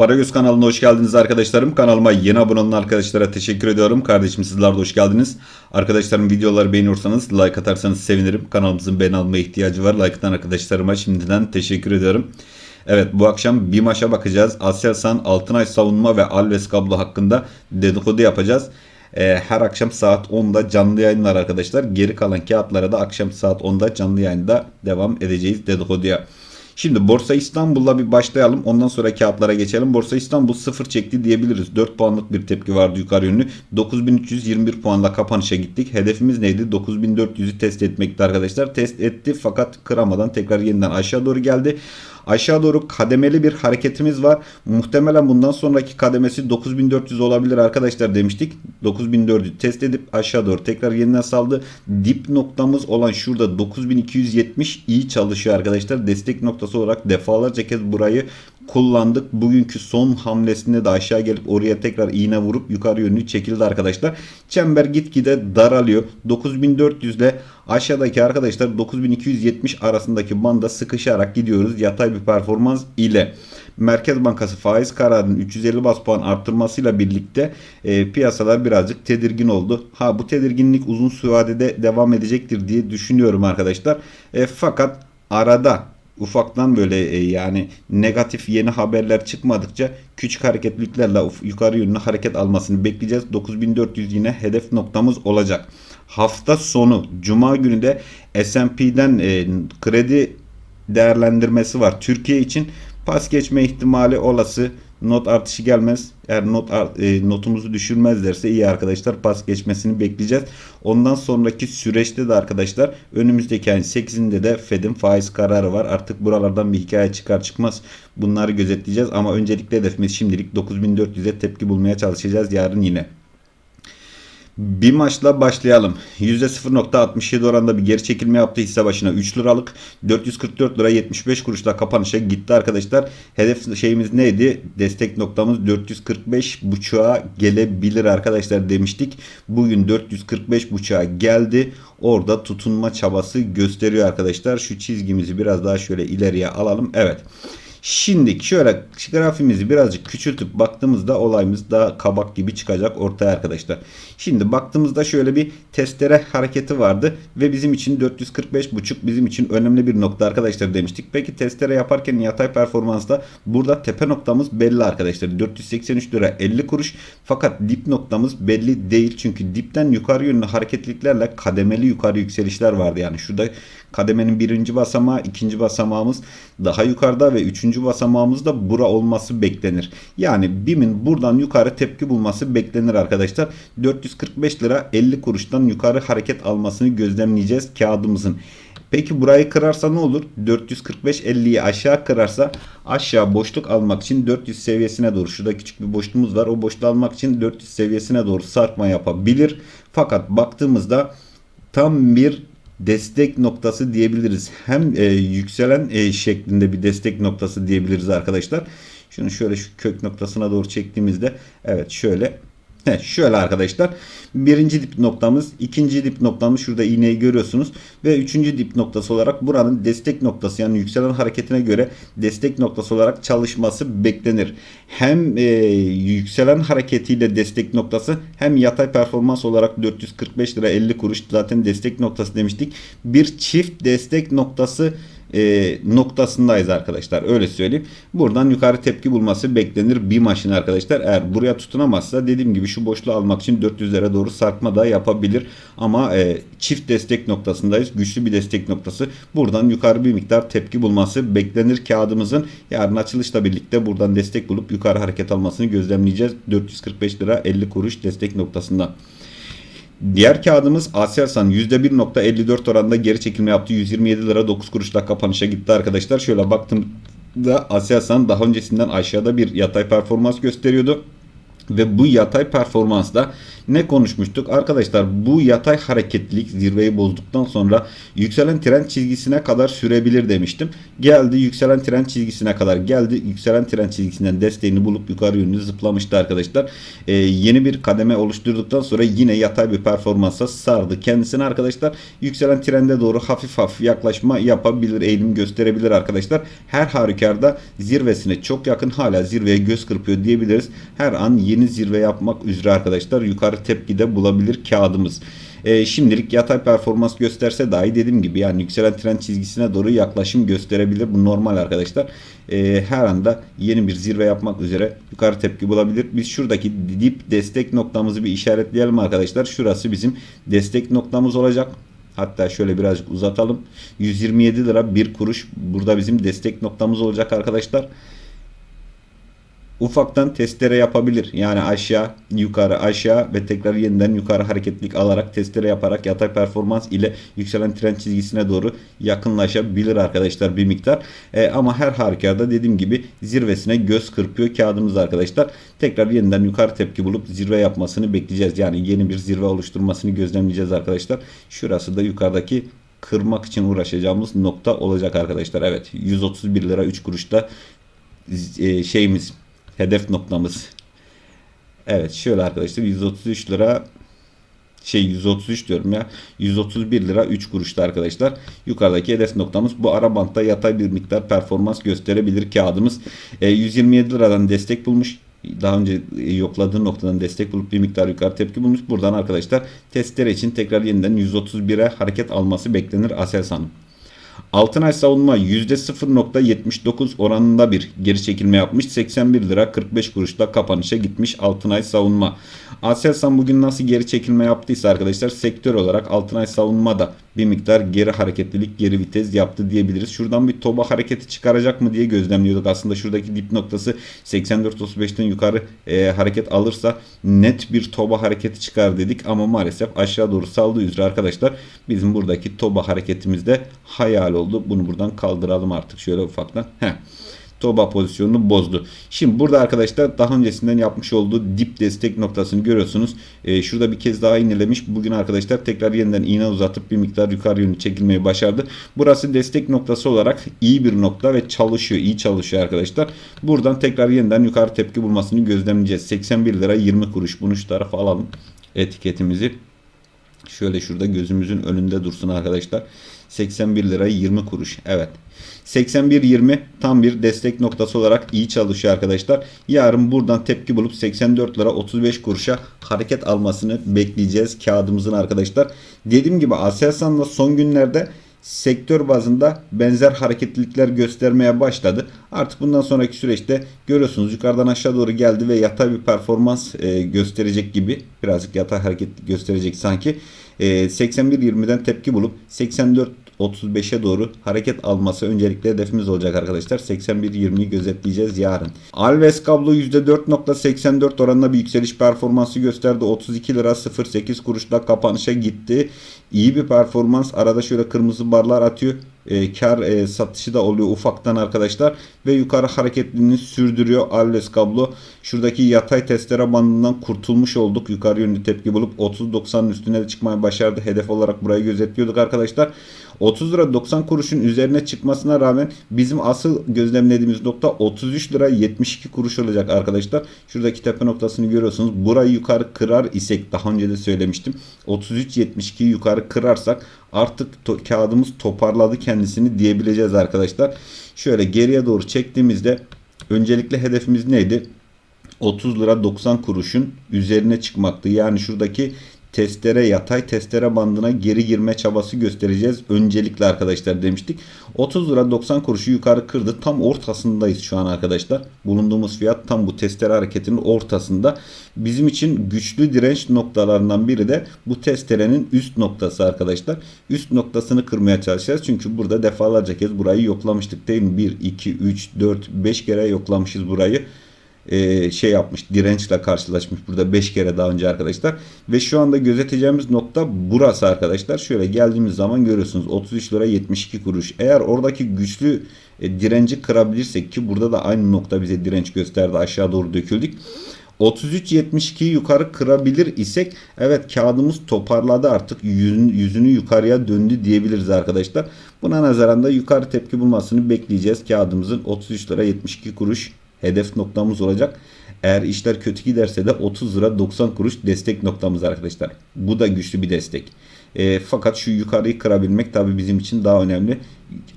Paragöz kanalına hoş geldiniz arkadaşlarım. Kanalıma yeni abone olan arkadaşlara teşekkür ediyorum. Kardeşim sizler de hoş geldiniz. Arkadaşlarım videoları beğeniyorsanız like atarsanız sevinirim. Kanalımızın beğeni almaya ihtiyacı var. Like atan arkadaşlarıma şimdiden teşekkür ediyorum. Evet bu akşam bir maça bakacağız. Aselsan, Altınay Savunma ve Alves Kablo hakkında dedikodu yapacağız. Ee, her akşam saat 10'da canlı yayınlar arkadaşlar. Geri kalan kağıtlara da akşam saat 10'da canlı yayında devam edeceğiz dedikoduya. Şimdi Borsa İstanbul'la bir başlayalım. Ondan sonra kağıtlara geçelim. Borsa İstanbul sıfır çekti diyebiliriz. 4 puanlık bir tepki vardı yukarı yönlü. 9321 puanla kapanışa gittik. Hedefimiz neydi? 9400'ü test etmekti arkadaşlar. Test etti fakat kıramadan tekrar yeniden aşağı doğru geldi. Aşağı doğru kademeli bir hareketimiz var. Muhtemelen bundan sonraki kademesi 9400 olabilir arkadaşlar demiştik. 9400'ü test edip aşağı doğru tekrar yeniden saldı. Dip noktamız olan şurada 9270 iyi çalışıyor arkadaşlar. Destek noktası olarak defalarca kez burayı kullandık. Bugünkü son hamlesinde de aşağı gelip oraya tekrar iğne vurup yukarı yönlü çekildi arkadaşlar. Çember gitgide daralıyor. 9400 ile aşağıdaki arkadaşlar 9270 arasındaki banda sıkışarak gidiyoruz. Yatay bir performans ile. Merkez Bankası faiz kararının 350 bas puan arttırmasıyla birlikte e, piyasalar birazcık tedirgin oldu. Ha bu tedirginlik uzun vadede devam edecektir diye düşünüyorum arkadaşlar. E, fakat arada ufaktan böyle e, yani negatif yeni haberler çıkmadıkça küçük hareketliliklerle yukarı yönlü hareket almasını bekleyeceğiz. 9400 yine hedef noktamız olacak. Hafta sonu cuma günü de S&P'den e, kredi değerlendirmesi var. Türkiye için pas geçme ihtimali olası. Not artışı gelmez. Eğer not e, notumuzu düşürmezlerse iyi arkadaşlar pas geçmesini bekleyeceğiz. Ondan sonraki süreçte de arkadaşlar önümüzdeki ayın 8'inde de Fed'in faiz kararı var. Artık buralardan bir hikaye çıkar çıkmaz bunları gözetleyeceğiz. Ama öncelikle hedefimiz şimdilik 9400'e tepki bulmaya çalışacağız yarın yine. Bir maçla başlayalım. %0.67 oranda bir geri çekilme yaptı hisse başına 3 liralık. 444 lira 75 kuruşla kapanışa gitti arkadaşlar. Hedef şeyimiz neydi? Destek noktamız 445 buçuğa gelebilir arkadaşlar demiştik. Bugün 445 buçuğa geldi. Orada tutunma çabası gösteriyor arkadaşlar. Şu çizgimizi biraz daha şöyle ileriye alalım. Evet. Şimdi şöyle grafimizi birazcık küçültüp baktığımızda olayımız daha kabak gibi çıkacak ortaya arkadaşlar. Şimdi baktığımızda şöyle bir testere hareketi vardı ve bizim için 445.5 bizim için önemli bir nokta arkadaşlar demiştik. Peki testere yaparken yatay performansta burada tepe noktamız belli arkadaşlar. 483 lira 50 kuruş fakat dip noktamız belli değil. Çünkü dipten yukarı yönlü hareketliliklerle kademeli yukarı yükselişler vardı. Yani şurada kademenin birinci basamağı, ikinci basamağımız daha yukarıda ve üçüncü basamağımız da bura olması beklenir. Yani BİM'in buradan yukarı tepki bulması beklenir arkadaşlar. 445 lira 50 kuruştan yukarı hareket almasını gözlemleyeceğiz kağıdımızın. Peki burayı kırarsa ne olur? 445-50'yi aşağı kırarsa aşağı boşluk almak için 400 seviyesine doğru şurada küçük bir boşluğumuz var. O boşluğu almak için 400 seviyesine doğru sarkma yapabilir. Fakat baktığımızda tam bir destek noktası diyebiliriz. Hem e, yükselen e, şeklinde bir destek noktası diyebiliriz arkadaşlar. Şunu şöyle şu kök noktasına doğru çektiğimizde evet şöyle He, şöyle arkadaşlar. Birinci dip noktamız, ikinci dip noktamız şurada iğneyi görüyorsunuz. Ve üçüncü dip noktası olarak buranın destek noktası yani yükselen hareketine göre destek noktası olarak çalışması beklenir. Hem e, yükselen hareketiyle destek noktası hem yatay performans olarak 445 lira 50 kuruş zaten destek noktası demiştik. Bir çift destek noktası e, noktasındayız arkadaşlar. Öyle söyleyeyim. Buradan yukarı tepki bulması beklenir bir maçın arkadaşlar. Eğer buraya tutunamazsa dediğim gibi şu boşluğu almak için 400'lere doğru sarkma da yapabilir. Ama e, çift destek noktasındayız. Güçlü bir destek noktası. Buradan yukarı bir miktar tepki bulması beklenir kağıdımızın. Yarın açılışla birlikte buradan destek bulup yukarı hareket almasını gözlemleyeceğiz. 445 lira 50 kuruş destek noktasında. Diğer kağıdımız Aselsan %1.54 oranında geri çekilme yaptı. 127 lira 9 kuruşla kapanışa gitti arkadaşlar. Şöyle baktığımda Aselsan daha öncesinden aşağıda bir yatay performans gösteriyordu. Ve bu yatay performansda ne konuşmuştuk? Arkadaşlar bu yatay hareketlilik zirveyi bozduktan sonra yükselen trend çizgisine kadar sürebilir demiştim. Geldi yükselen trend çizgisine kadar geldi. Yükselen trend çizgisinden desteğini bulup yukarı yönlü zıplamıştı arkadaşlar. Ee, yeni bir kademe oluşturduktan sonra yine yatay bir performansa sardı. Kendisine arkadaşlar yükselen trende doğru hafif hafif yaklaşma yapabilir, eğilim gösterebilir arkadaşlar. Her halükarda zirvesine çok yakın hala zirveye göz kırpıyor diyebiliriz. Her an yeni zirve yapmak üzere arkadaşlar yukarı tepkide bulabilir kağıdımız. E, şimdilik yatay performans gösterse dahi dediğim gibi yani yükselen trend çizgisine doğru yaklaşım gösterebilir. Bu normal arkadaşlar. E, her anda yeni bir zirve yapmak üzere yukarı tepki bulabilir. Biz şuradaki dip destek noktamızı bir işaretleyelim arkadaşlar. Şurası bizim destek noktamız olacak. Hatta şöyle birazcık uzatalım. 127 lira bir kuruş burada bizim destek noktamız olacak arkadaşlar ufaktan testere yapabilir. Yani aşağı yukarı aşağı ve tekrar yeniden yukarı hareketlik alarak testere yaparak yatay performans ile yükselen trend çizgisine doğru yakınlaşabilir arkadaşlar bir miktar. E, ama her halükarda dediğim gibi zirvesine göz kırpıyor kağıdımız arkadaşlar. Tekrar yeniden yukarı tepki bulup zirve yapmasını bekleyeceğiz. Yani yeni bir zirve oluşturmasını gözlemleyeceğiz arkadaşlar. Şurası da yukarıdaki kırmak için uğraşacağımız nokta olacak arkadaşlar. Evet 131 lira 3 kuruşta e, şeyimiz hedef noktamız. Evet şöyle arkadaşlar 133 lira şey 133 diyorum ya 131 lira 3 kuruşta arkadaşlar yukarıdaki hedef noktamız bu ara bantta yatay bir miktar performans gösterebilir kağıdımız e, 127 liradan destek bulmuş daha önce yokladığı noktadan destek bulup bir miktar yukarı tepki bulmuş buradan arkadaşlar testere için tekrar yeniden 131'e hareket alması beklenir Aselsan'ın. Altınay savunma %0.79 oranında bir geri çekilme yapmış. 81 lira 45 kuruşla kapanışa gitmiş Altınay savunma. Aselsan bugün nasıl geri çekilme yaptıysa arkadaşlar sektör olarak Altınay savunma da bir miktar geri hareketlilik, geri vites yaptı diyebiliriz. Şuradan bir toba hareketi çıkaracak mı diye gözlemliyorduk. Aslında şuradaki dip noktası 84.35'ten yukarı e, hareket alırsa net bir toba hareketi çıkar dedik. Ama maalesef aşağı doğru saldığı üzere arkadaşlar bizim buradaki toba hareketimizde hayal oldu. Bunu buradan kaldıralım artık şöyle ufaktan. Heh. Toba pozisyonunu bozdu. Şimdi burada arkadaşlar daha öncesinden yapmış olduğu dip destek noktasını görüyorsunuz. Ee, şurada bir kez daha inelemiş. Bugün arkadaşlar tekrar yeniden iğne uzatıp bir miktar yukarı yönlü çekilmeyi başardı. Burası destek noktası olarak iyi bir nokta ve çalışıyor. iyi çalışıyor arkadaşlar. Buradan tekrar yeniden yukarı tepki bulmasını gözlemleyeceğiz. 81 lira 20 kuruş. Bunu şu tarafa alalım. Etiketimizi. Şöyle şurada gözümüzün önünde dursun arkadaşlar. 81 lira 20 kuruş. Evet. 81.20 tam bir destek noktası olarak iyi çalışıyor arkadaşlar. Yarın buradan tepki bulup 84 lira 35 kuruşa hareket almasını bekleyeceğiz kağıdımızın arkadaşlar. Dediğim gibi Aselsan'la son günlerde sektör bazında benzer hareketlilikler göstermeye başladı. Artık bundan sonraki süreçte görüyorsunuz yukarıdan aşağı doğru geldi ve yatay bir performans e, gösterecek gibi. Birazcık yatay hareket gösterecek sanki. E, 81.20'den tepki bulup 84 35'e doğru hareket alması öncelikle hedefimiz olacak arkadaşlar. 81.20'yi gözetleyeceğiz yarın. Alves kablo %4.84 oranında bir yükseliş performansı gösterdi. 32 lira 08 kuruşla kapanışa gitti. İyi bir performans. Arada şöyle kırmızı barlar atıyor. E, kar e, satışı da oluyor ufaktan arkadaşlar. Ve yukarı hareketliliğini sürdürüyor Alves kablo. Şuradaki yatay testere bandından kurtulmuş olduk. Yukarı yönlü tepki bulup 30-90'ın üstüne de çıkmayı başardı. Hedef olarak burayı gözetliyorduk arkadaşlar. 30 lira 90 kuruşun üzerine çıkmasına rağmen bizim asıl gözlemlediğimiz nokta 33 lira 72 kuruş olacak arkadaşlar. Şuradaki tepe noktasını görüyorsunuz. Burayı yukarı kırar isek daha önce de söylemiştim. 33.72'yi yukarı kırarsak artık to kağıdımız toparladı kendisini diyebileceğiz arkadaşlar. Şöyle geriye doğru çektiğimizde öncelikle hedefimiz neydi? 30 lira 90 kuruşun üzerine çıkmaktı. Yani şuradaki testere yatay testere bandına geri girme çabası göstereceğiz. Öncelikle arkadaşlar demiştik. 30 lira 90 kuruşu yukarı kırdı. Tam ortasındayız şu an arkadaşlar. Bulunduğumuz fiyat tam bu testere hareketinin ortasında. Bizim için güçlü direnç noktalarından biri de bu testerenin üst noktası arkadaşlar. Üst noktasını kırmaya çalışacağız. Çünkü burada defalarca kez burayı yoklamıştık değil mi? 1, 2, 3, 4, 5 kere yoklamışız burayı e, şey yapmış dirençle karşılaşmış burada 5 kere daha önce arkadaşlar ve şu anda gözeteceğimiz nokta burası arkadaşlar şöyle geldiğimiz zaman görüyorsunuz 33 lira 72 kuruş eğer oradaki güçlü e, direnci kırabilirsek ki burada da aynı nokta bize direnç gösterdi aşağı doğru döküldük 33.72'yi yukarı kırabilir isek evet kağıdımız toparladı artık yüzün, yüzünü yukarıya döndü diyebiliriz arkadaşlar. Buna nazaran da yukarı tepki bulmasını bekleyeceğiz. Kağıdımızın 33 lira 72 kuruş hedef noktamız olacak. Eğer işler kötü giderse de 30 lira 90 kuruş destek noktamız arkadaşlar. Bu da güçlü bir destek. E, fakat şu yukarıyı kırabilmek tabii bizim için daha önemli.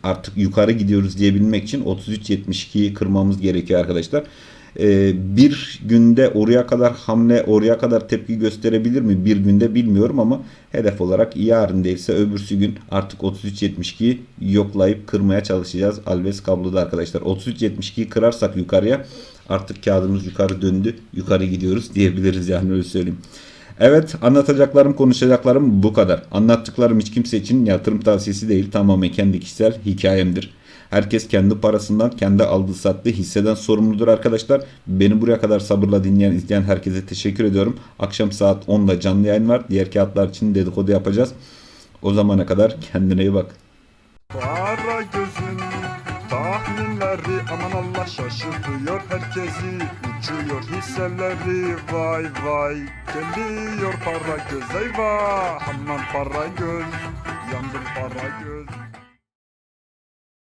Artık yukarı gidiyoruz diyebilmek için 33.72'yi kırmamız gerekiyor arkadaşlar. E, bir günde oraya kadar hamle, oraya kadar tepki gösterebilir mi? Bir günde bilmiyorum ama hedef olarak yarın değilse öbürsü gün artık 33.72'yi yoklayıp kırmaya çalışacağız. Alves kabloda arkadaşlar. 33.72'yi kırarsak yukarıya artık kağıdımız yukarı döndü. Yukarı gidiyoruz diyebiliriz yani öyle söyleyeyim. Evet anlatacaklarım konuşacaklarım bu kadar. Anlattıklarım hiç kimse için yatırım tavsiyesi değil tamamen kendi kişisel hikayemdir. Herkes kendi parasından kendi aldığı sattığı hisseden sorumludur arkadaşlar. Beni buraya kadar sabırla dinleyen izleyen herkese teşekkür ediyorum. Akşam saat 10'da canlı yayın var. Diğer kağıtlar için dedikodu yapacağız. O zamana kadar kendine iyi bak. Para gözün tahminleri aman Allah şaşırtıyor herkesi Uçuyor hisseleri vay vay Geliyor para göz eyvah Aman para göz yandım para göz